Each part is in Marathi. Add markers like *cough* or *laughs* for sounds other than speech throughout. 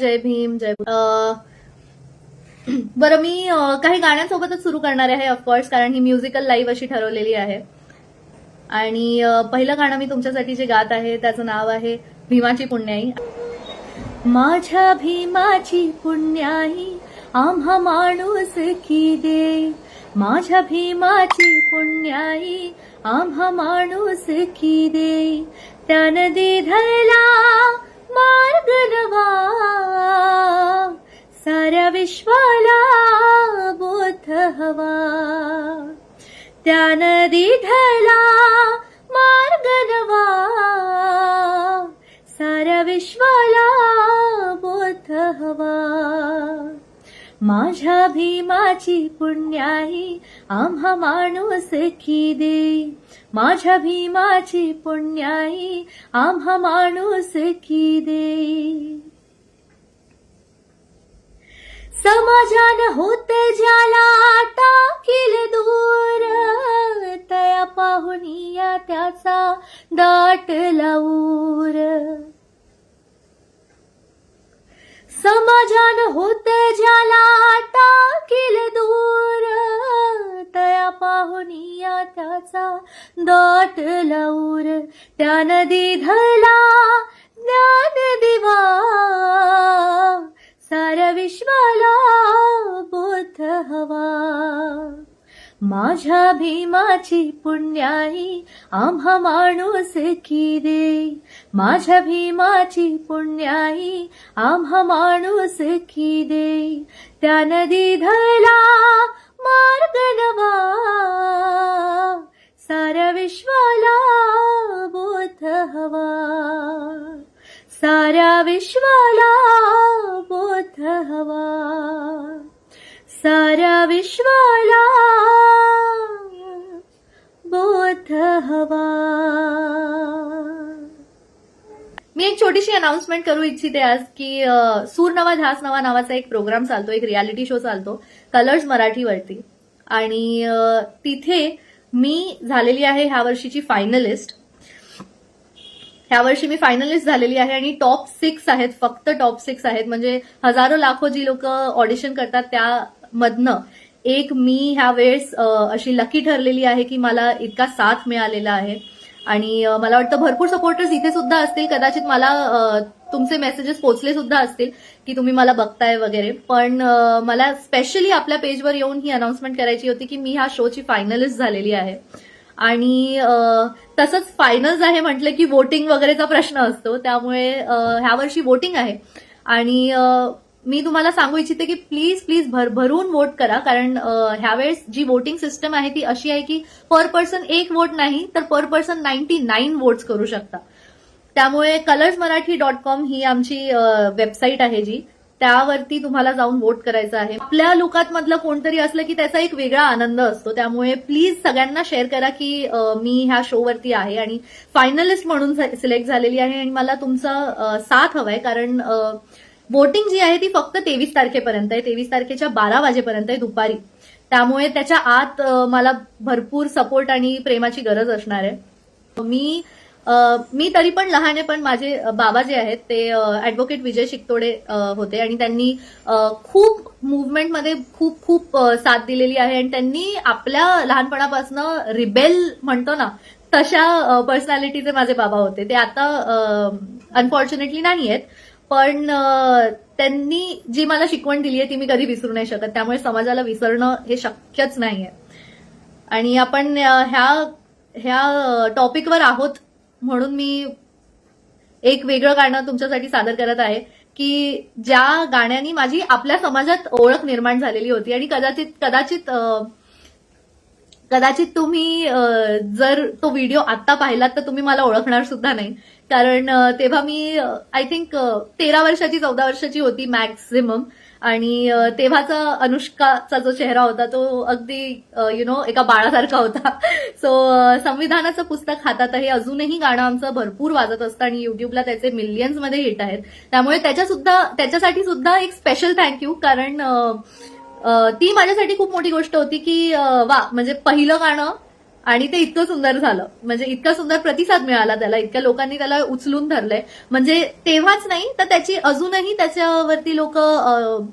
जय भीम जय अं, बरं मी काही गाण्यांसोबतच सुरू करणार आहे ऑफकोर्स कारण ही म्युझिकल लाईव्ह अशी ठरवलेली आहे. आणि पहिलं गाणं मी तुमच्यासाठी जे गात आहे त्याचं नाव आहे भीमाची पुण्याई. माझ्या भीमाची पुण्याई आम्हा माणूस की दे. माझ्या भीमाची पुण्याई आम्हा माणूस की दे. त्यानं दिधला मार्ग नवा साऱ्या विश्वाला बोध हवा. त्यानं दिधला माझ्या भीमाची पुण्याई आम्हा माणूस की दे. माझ्या भीमाची पुण्याई आम्हा माणूस की दे. समाजान होते ज्याला टाकील दूर तया पाहुनिया त्याचा दाट लाऊर समाजान होत ज्याला टाकील दूर तया पाहुनिया त्याचा दाट लाऊर. त्या नदी धला ज्ञान दिवा सार विश्वाला बोध हवा. माझ्या भीमाची पुण्याई आम्हा माणूस की दे माझ्या भीमाची पुण्याई आम्हा माणूस की दे त्या नदी धला मार्ग नवा साऱ्या विश्वाला बोध हवा. साऱ्या विश्वाला बोध हवा. साऱ्या विश्वाला बोध हवा. मी एक छोटीशी अनाउन्समेंट करू इच्छिते आज की सूर नवा ध्यास नवा नावाचा एक प्रोग्राम चालतो एक रियालिटी शो चालतो कलर्स मराठीवरती. आणि तिथे मी झालेली आहे ह्या वर्षीची फायनलिस्ट ह्या वर्षी मी फायनलिस्ट झालेली आहे आणि टॉप सिक्स आहेत फक्त टॉप सिक्स आहेत. म्हणजे हजारो लाखो जी लोक ऑडिशन करतात त्या मधनं. एक मी ह्या वेळेस अशी लकी ठरलेली आहे की मला इतका साथ मिळालेला आहे. आणि मला वाटतं भरपूर सपोर्टर्स इथे सुद्धा असतील कदाचित मला तुमचे मेसेजेस पोचले सुद्धा असतील की तुम्ही मला बघताय वगैरे. पण मला स्पेशली आपल्या पेजवर येऊन ही अनाउन्समेंट करायची होती की मी ह्या शोची फायनलिस्ट झालेली आहे. आणि तसंच फायनल्स आहे म्हटलं की वोटिंग वगैरेचा प्रश्न असतो. त्यामुळे ह्या वर्षी वोटिंग आहे. आणि मी तुम्हाला सांगू इच्छिते की प्लीज प्लीज भर भरून वोट करा. कारण ह्यावेळेस जी वोटिंग सिस्टम आहे ती अशी आहे की पर पर्सन एक वोट नाही तर per person ninety nine votes करू शकता. त्यामुळे कलर्स मराठी डॉट कॉम ही आमची वेबसाईट आहे जी. त्यावरती तुम्हाला जाऊन वोट करायचं आहे. आपल्या लोकांमधलं कोणतरी असलं की त्याचा एक वेगळा आनंद असतो. त्यामुळे प्लीज सगळ्यांना शेअर करा की मी ह्या शोवरती आहे आणि फायनलिस्ट म्हणून सिलेक्ट झालेली आहे आणि मला तुमचा साथ हवाय. कारण वोटिंग जी आहे ती फक्त तेवीस तारखेपर्यंत आहे. तेवीस तारखेच्या बारा वाजेपर्यंत आहे दुपारी. त्यामुळे त्याच्या आत मला भरपूर सपोर्ट आणि प्रेमाची गरज असणार आहे. मी मी तरी पण लहान आहे पण माझे बाबा जे आहेत ते ऍडव्होकेट विजय शिकतोडे होते. आणि त्यांनी खूप मुवमेंटमध्ये खूप खूप साथ दिलेली आहे. आणि त्यांनी आपल्या लहानपणापासून रिबेल म्हणतो ना तशा पर्सनॅलिटीचे माझे बाबा होते. ते आता अनफॉर्च्युनेटली नाही आहेत पण त्यांनी जी मला शिकवण दिली आहे ती मी कधी विसरू नाही शकत. त्यामुळे समाजाला विसरणं हे शक्यच नाहीये. आणि आपण ह्या ह्या टॉपिकवर आहोत म्हणून मी एक वेगळं गाणं तुमच्यासाठी सादर करत आहे की ज्या गाण्यानी माझी आपल्या समाजात ओळख निर्माण झालेली होती. आणि कदाचित कदाचित कदाचित तुम्ही जर तो व्हिडिओ आत्ता पाहिलात तर तुम्ही मला ओळखणार सुद्धा नाही. कारण तेव्हा मी आय थिंक तेरा वर्षाची चौदा वर्षाची होती मॅक्झिमम आणि तेव्हाचा अनुष्काचा जो चेहरा होता तो अगदी यु नो एका बाळासारखा होता. *laughs* सो संविधानाचं पुस्तक हातात आहे अजूनही गाणं आमचं भरपूर वाजत असतं आणि युट्यूबला त्याचे मिलियन्समध्ये हिट आहेत. त्यामुळे त्याच्या सुद्धा त्याच्यासाठी सुद्धा एक स्पेशल थँक्यू कारण ती माझ्यासाठी खूप मोठी गोष्ट होती की वा म्हणजे पहिलं गाणं आणि ते इतकं सुंदर झालं. म्हणजे इतका सुंदर प्रतिसाद मिळाला त्याला. इतक्या लोकांनी त्याला उचलून धरलंय. म्हणजे तेव्हाच नाही तर त्याची अजूनही त्याच्यावरती लोक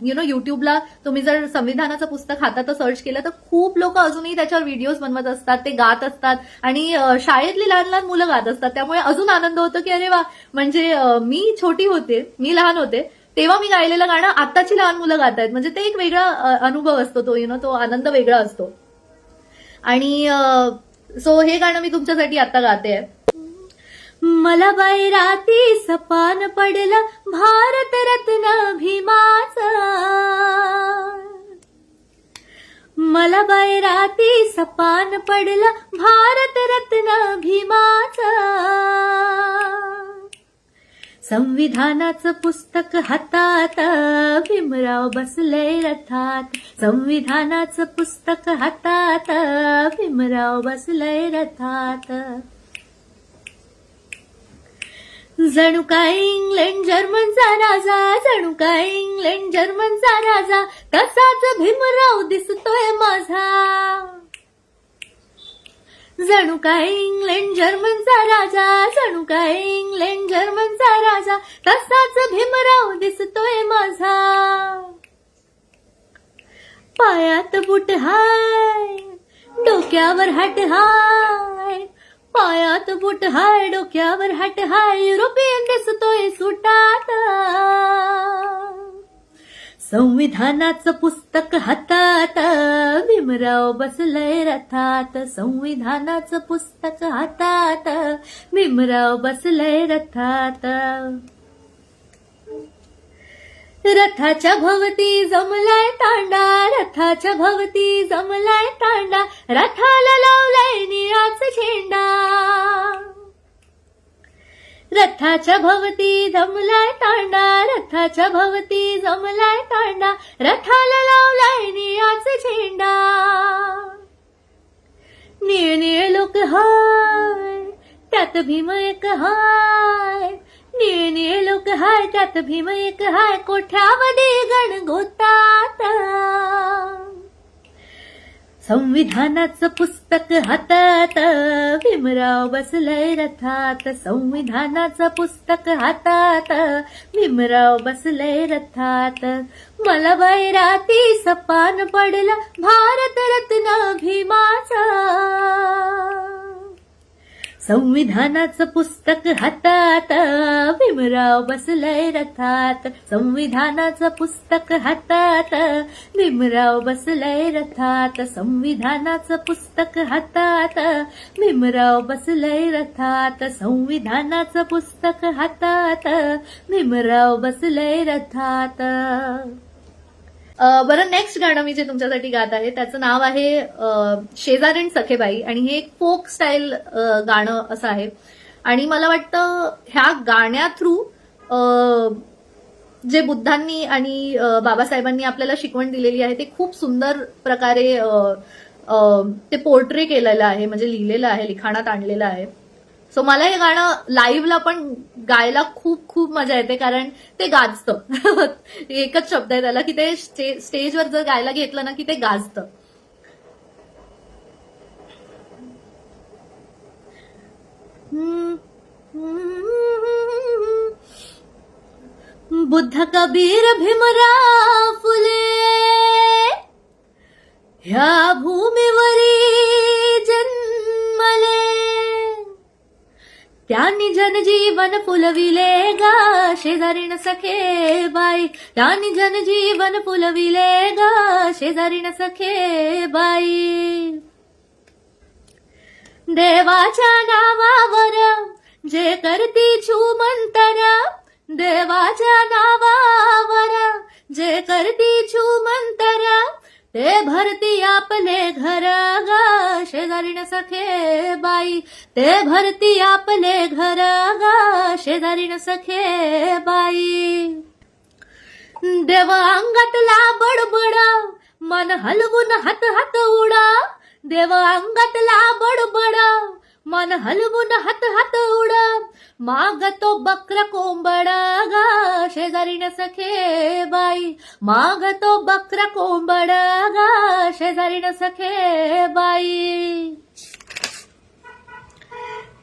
यु नो युट्यूबला तुम्ही जर संविधानाचं पुस्तक हातात सर्च केलं तर खूप लोक अजूनही त्याच्यावर व्हिडिओज बनवत असतात. ते गात असतात. आणि शाळेतली लहान लहान मुलं गात असतात. त्यामुळे अजून आनंद होतो की अरे वा! म्हणजे मी छोटी होते मी लहान होते तेव्हा मी गायलेलं गाणं आताची लहान मुलं गात आहेत म्हणजे ते एक वेगळा अनुभव असतो तो. यु नो तो आनंद वेगळा असतो. आणि सो हे गाणं मी तुमच्यासाठी आता गाते मला बैराती सपान पडलं भारत रत्न भीमाचा मला बैराती सपान पडलं भारत रत्न भीमाचा संविधानाचं पुस्तक हातात. भीमराव बसले रथात. संविधानाचं पुस्तक हातात. भीमराव बसले रथात. जणू काय इंग्लंड जर्मनचा राजा. जणू काय इंग्लंड जर्मनचा राजा. तसाच भीमराव दिसतोय माझा. जणू काय इंग्लंड जर्मनचा राजा जणू काय इंग्लंड जर्मनचा राजा तसाच भीमराव दिसतोय माझा. पायात बुट हाय डोक्यावर हट हाय पायात बुट हाय डोक्यावर हट हाय युरोपियन दिसतोय सुटात. संविधानाचं पुस्तक हातात. भीमराव बसलय रथात. संविधानाचं पुस्तक हातात. भीमराव बसलय रथात. रथाच्या भवती जमलाय तांडा. रथाच्या भवती जमलाय तांडा. रथाला लावलाय निळाच झेंडा. रथाच्या भवती जमलाय तांडा रथाच्या भवती जमलाय तांडा रथाला लावलाय निळाच झेंडा. निळ निळ लोक हाय त्यात भीम एक हाय. निळ निळ लोक हाय त्यात भीम एक हाय कोठ्यामध्ये गण गोतात संविधानाचं पुस्तक हातात. भीमराव बसलय रथात. संविधानाचं पुस्तक हातात. भीमराव बसलय रथात. मला बैराती सपान पडला. भारत रत्न भीमाचा. संविधानाचं पुस्तक हातात. भीमराव बसलय रथात. संविधानाचं पुस्तक हातात. भीमराव बसलय रथात. संविधानाचं पुस्तक हातात. भीमराव बसलय रथात. संविधानाचं पुस्तक हातात. भीमराव बसलय रथात. बरं नेक्स्ट गाणं मी जे तुमच्यासाठी गात आहे त्याचं नाव आहे अ, सखेबाई. आणि हे एक फोक स्टाईल गाणं असं आहे. आणि मला वाटतं ह्या गाण्या थ्रू जे बुद्धांनी आणि बाबासाहेबांनी आपल्याला शिकवण दिलेली आहे ते खूप सुंदर प्रकारे ते पोर्ट्रे केलेलं आहे म्हणजे लिहिलेलं आहे लिखाणात आणलेलं आहे. सो मला हे गाणं लाईव्हला पण गायला खूप खूप मजा येते कारण ते गाजतं. *laughs* एकच शब्द आहे त्याला की ते स्टेजवर जर गायला घेतलं ना की ते गाजतं. बुद्ध कबीर भीमरा फुले ह्या भूमीवरी जन्मले. त्यांनी जनजीवन फुलविले गा शेजारीण सखे बाई. त्यांनी जनजीवन फुलविले गा शेजारीण सखे बाई. देवाच्या नावावर जे करती छुमंतर देवाच्या नावावर जे करती छुमंतर ते भरती आपले घर ग शेजारीण सखे बाई. ते भरती आपले घर ग शेजारीण सखे बाई. देव अंगातला बडबड मन हलवून हात हात उडा. देव अंगातला बडबड मन हलवून हात हात उड. माग तो बकर कोंबड ग शेजारीन सखे बाई माग तो बकर कोंबड ग शेजारीन सखे बाई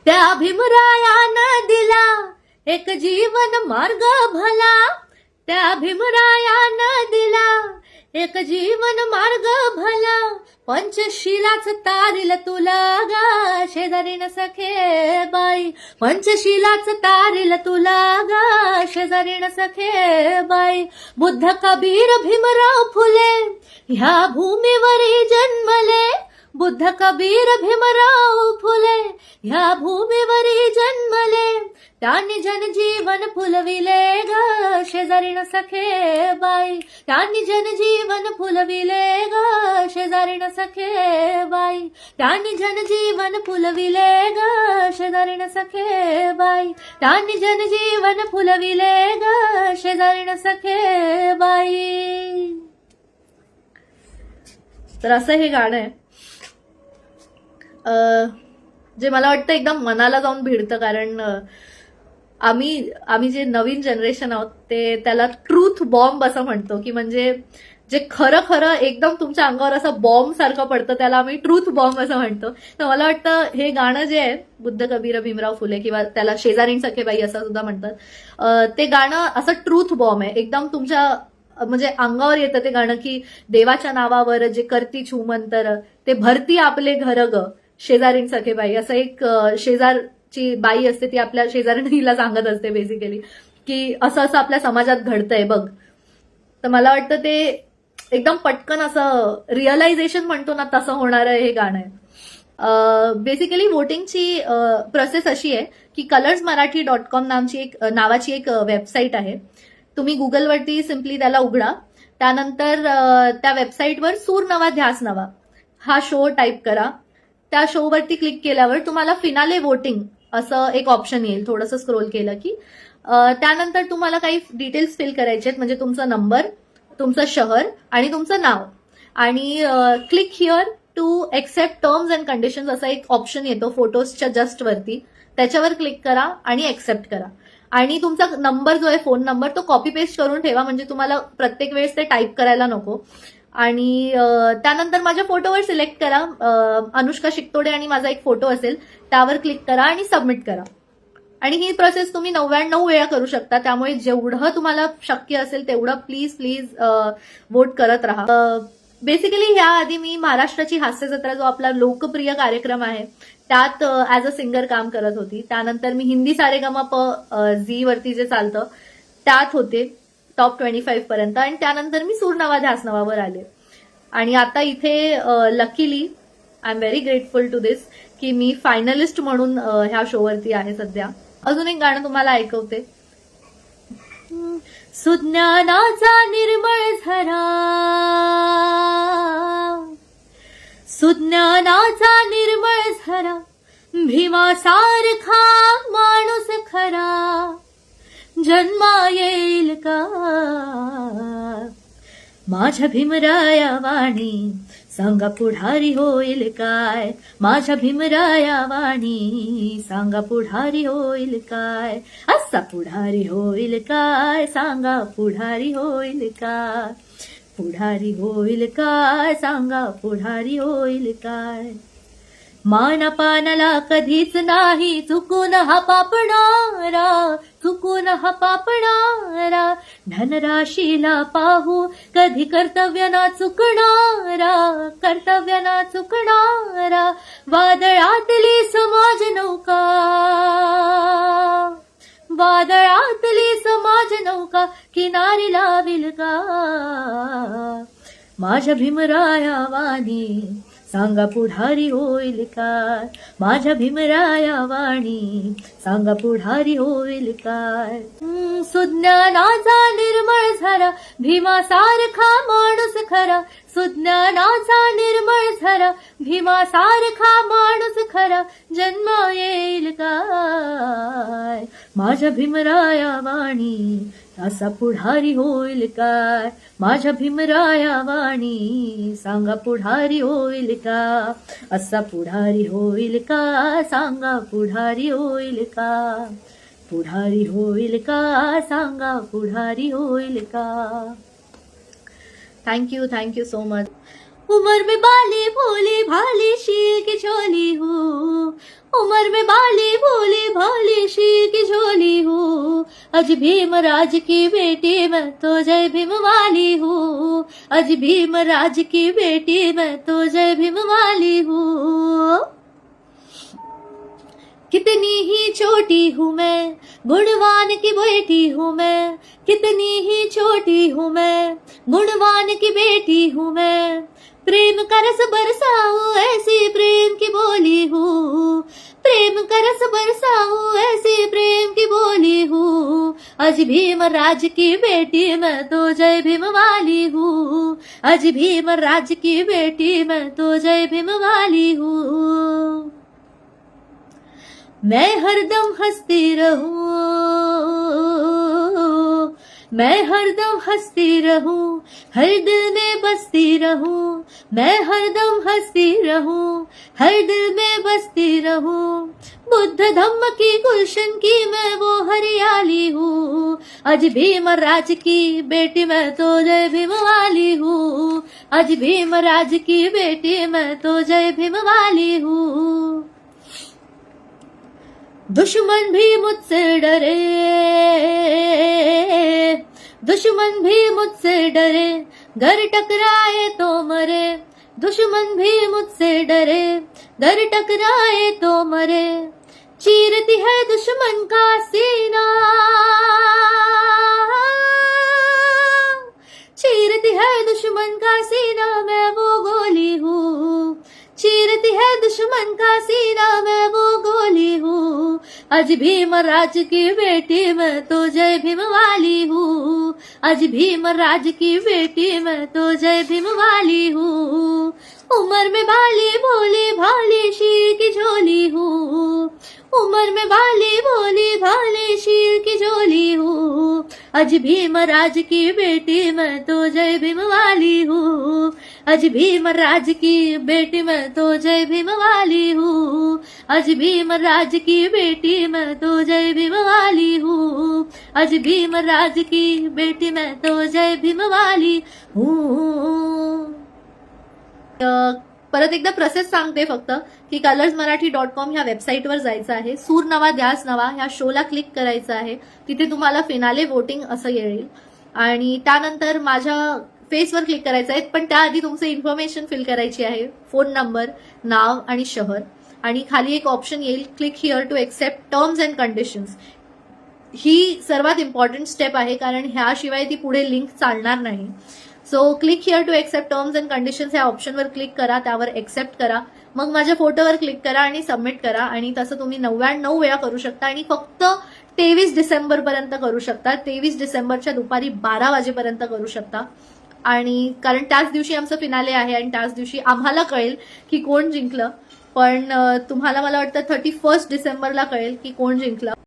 त्या भीमरायानं दिला एक जीवन मार्ग भला त्या भीमरायानं दिला एक जीवन मार्ग भला. पंचशिलाच तारिल तुला गा शेजारीन सखे बाई. पंचशिलाच तारिल तुला गा शेजारीन सखे बाई. बुद्ध कबीर भीमराव फुले ह्या भूमीवरी जन्मले. बुद्ध कबीर भीमराव फुले ह्या भूमीवरी जन्मले. त्यांनी जनजीवन फुलविले ग शेजारीण सखे बाई. त्यांनी जनजीवन फुलविले ग शेजारीण सखे बाई. त्यांनी जनजीवन फुलविले ग शेजारीण सखे बाई. त्यांनी जनजीवन फुलविले ग शेजारीण सखे बाई. तर असं हे गाणं आहे. जे मला वाटतं एकदम मनाला जाऊन भिडतं कारण आम्ही आम्ही जे नवीन जनरेशन आहोत ते त्याला ट्रूथ बॉम्ब असं म्हणतो की म्हणजे जे खरं खरं एकदम तुमच्या अंगावर असं बॉम्ब सारखं पडतं त्याला आम्ही ट्रूथ बॉम्ब असं म्हणतो. तर मला वाटतं हे गाणं जे आहे बुद्ध कबीर भीमराव फुले किंवा त्याला शेजारीण सखेबाई असं सुद्धा म्हणतात ते गाणं असं ट्रूथ बॉम्ब आहे. एकदम तुमच्या म्हणजे अंगावर येतं ते गाणं की देवाच्या नावावर जे करती छूमंतर ते भरती आपले घर ग. शेजारींसारखे बाई. असं एक शेजारची बाई असते ती आपल्या शेजारणीला सांगत असते बेसिकली की असं असं आपल्या समाजात घडतंय बघ. तर मला वाटतं ते एकदम पटकन असं रिअलायझेशन म्हणतो ना तसं होणारं हे गाणं आहे. बेसिकली वोटिंगची प्रोसेस अशी आहे की कलर्स मराठी डॉट कॉम नामची एक नावाची एक वेबसाईट आहे. तुम्ही गुगलवरती सिम्पली त्याला उघडा. त्यानंतर त्या वेबसाईटवर सूर नवा ध्यास नवा हा शो टाईप करा. त्या शोवरती क्लिक केल्यावर तुम्हाला फिनाले वोटिंग असं एक ऑप्शन येईल. थोडंसं स्क्रोल केलं की. त्यानंतर तुम्हाला काही डिटेल्स फिल करायचे आहेत. म्हणजे तुमचा नंबर तुमचं शहर आणि तुमचं नाव. आणि click here to accept terms and conditions असा एक ऑप्शन येतो फोटोजच्या जस्ट वरती. त्याच्यावर क्लिक करा आणि एक्सेप्ट करा. आणि तुमचा नंबर जो आहे फोन नंबर तो कॉपी पेस्ट करून ठेवा. म्हणजे तुम्हाला प्रत्येक वेळेस ते टाईप करायला नको. आणि त्यानंतर माझ्या फोटोवर सिलेक्ट करा. अनुष्का शिकतोडे आणि माझा एक फोटो असेल त्यावर क्लिक करा आणि सबमिट करा. आणि ही प्रोसेस तुम्ही नव्याण्णव वेळा करू शकता. त्यामुळे जेवढं तुम्हाला शक्य असेल तेवढं प्लीज प्लीज वोट करत राहा. बेसिकली ह्या आधी मी महाराष्ट्राची हास्य जत्रा जो आपला लोकप्रिय कार्यक्रम आहे त्यात ऍज अ सिंगर काम करत होती. त्यानंतर मी हिंदी सारेगमप झी वरती जे चालतं त्यात होते. टॉप ट्वेंटी फाईव्ह पर्यंत. आणि त्यानंतर मी सूरनवा ध्यासनावावर आले. आणि आता इथे luckily I am very grateful to this की मी फायनलिस्ट म्हणून ह्या शोवरती आहे सध्या. अजून एक गाणं तुम्हाला ऐकवते. सुज्ञानाचा निर्मळ झरा. सुज्ञानाचा निर्मळ झरा. भीमासारखा माणूस खरा. जन्मा येईल का? माझ्या भीमराया वाणी सांगा पुढारी होईल काय? माझ्या भीमराया वाणी सांगा पुढारी होईल काय? असा पुढारी होईल काय? सांगा पुढारी होईल काय पुढारी होईल काय? सांगा पुढारी होईल काय? मानपानाला कधीच नाही चुकून हा पापणारा चुकून हा पापणारा. धनराशीला पाहू कधी कर्तव्य ना चुकणारा कर्तव्य ना चुकणारा. वादळातली समाज नौका. वादळातली समाज नौका किनारी लाविल का माझ्या भीमराया वाणी सांगा पुढारी होईल काय? माझ्या भीमराया वाणी सांगा पुढारी होईल काय? सुज्ञानाचा निर्मळ झरा भीमासारखा माणूस खरा. सुज्ञानाचा निर्मळ झरा भीमासारखा माणूस खरा. जन्म येईल काय? माझ्या भीमराया वाणी असा पुढारी होईल काय? माझ्या भीमराया वाणी सांगा पुढारी होईल का? असा पुढारी होईल का? सांगा पुढारी होईल का? पुढारी होईल का? सांगा पुढारी होईल का? Thank you thank you so much उमर में बाली भोली भाली शील की छोली हूँ। उम्र में बाली भोली भाली शील की झोली हूँ। अज भीम राज की बेटी मैं तो जय भीम वाली हूँ। अज भीम राज की बेटी मैं तो जय भीम वाली हूँ। कितनी ही छोटी हूँ मैं, गुणवान की बेटी हूँ मैं, कितनी ही छोटी हूँ मैं, गुणवान की बेटी हूँ मैं। प्रेम का रस बरसाऊं अज भीम राज की बेटी मैं तो जय भीम वाली हूँ। अज भीम राज की बेटी मैं तो जय भीम वाली हूँ। मैं हरदम हंसती रहूँ। मैं हरदम हंसती रहूँ, हर दिल में बसती रहूँ, मैं हरदम हंसती रहूँ, हर दिल में बसती रहूँ। बुद्ध धम्म की गुलशन की मैं वो हरियाली हूँ। आज भीम राज की बेटी मैं तो जय भीम वाली हूँ। आज भीम राज की बेटी मैं तो जय भीम वाली हूँ। दुश्मन भी मुझसे डरे। दुश्मन भी मुझसे डरे। घर टकराए तो मरे। दुश्मन भी मुझसे डरे। घर टकराए तो मरे। चीरती है दुश्मन का सीना। चीरती है दुश्मन का सीना, मैं वो गोली हूँ। चीरती है दुश्मन का सीना, मैं वो आज भीम राज की बेटी मैं तो जय भीम वाली हूँ। आज भीम राज की बेटी मैं तो जय भीम वाली हूँ। उम्र में भाली भोली भाली शीर की झोली हूँ। उम्र में भाली भोली भाली शीर की झोली हूँ। आज भीम राज की बेटी मैं तो जय भीम वाली हूँ। अज भीम राज की बेटी मैं तो जय भीम वाली हूँ। अज भीम राज की बेटी मैं तो जय भीम वाली हूँ। अज भीम राज की बेटी मैं तो जय भीम वाली हूँ। परत एकदा प्रोसेस सांगते फक्त की कलर्स मराठी डॉट कॉम ह्या वेबसाईटवर जायचं आहे. सूर नवा ध्यास नवा ह्या शोला क्लिक करायचं आहे. तिथे तुम्हाला फिनाले वोटिंग असं येईल. आणि त्यानंतर माझ्या फेसवर क्लिक करायचं आहे. पण त्याआधी तुमचं इन्फॉर्मेशन फिल करायची आहे. फोन नंबर नाव आणि शहर. आणि खाली एक ऑप्शन येईल. Click here to accept terms and conditions ही सर्वात इम्पॉर्टंट स्टेप आहे कारण ह्याशिवाय ती पुढे लिंक चालणार नाही. So click here to accept terms and conditions ह्या ऑप्शनवर क्लिक करा. त्यावर एक्सेप्ट करा. मग माझ्या फोटोवर क्लिक करा आणि सबमिट करा. आणि तसं तुम्ही नव्याण्णव वेळा करू शकता आणि फक्त तेवीस डिसेंबरपर्यंत करू शकता. तेवीस डिसेंबरच्या दुपारी बारा वाजेपर्यंत करू शकता. आणि कारण त्याच दिवशी आमचं फिनाले आहे आणि त्याच दिवशी आम्हाला कळेल की कोण जिंकलं. पण तुम्हाला मला वाटतं थर्टी फर्स्ट डिसेंबरला कळेल की कोण जिंकलं.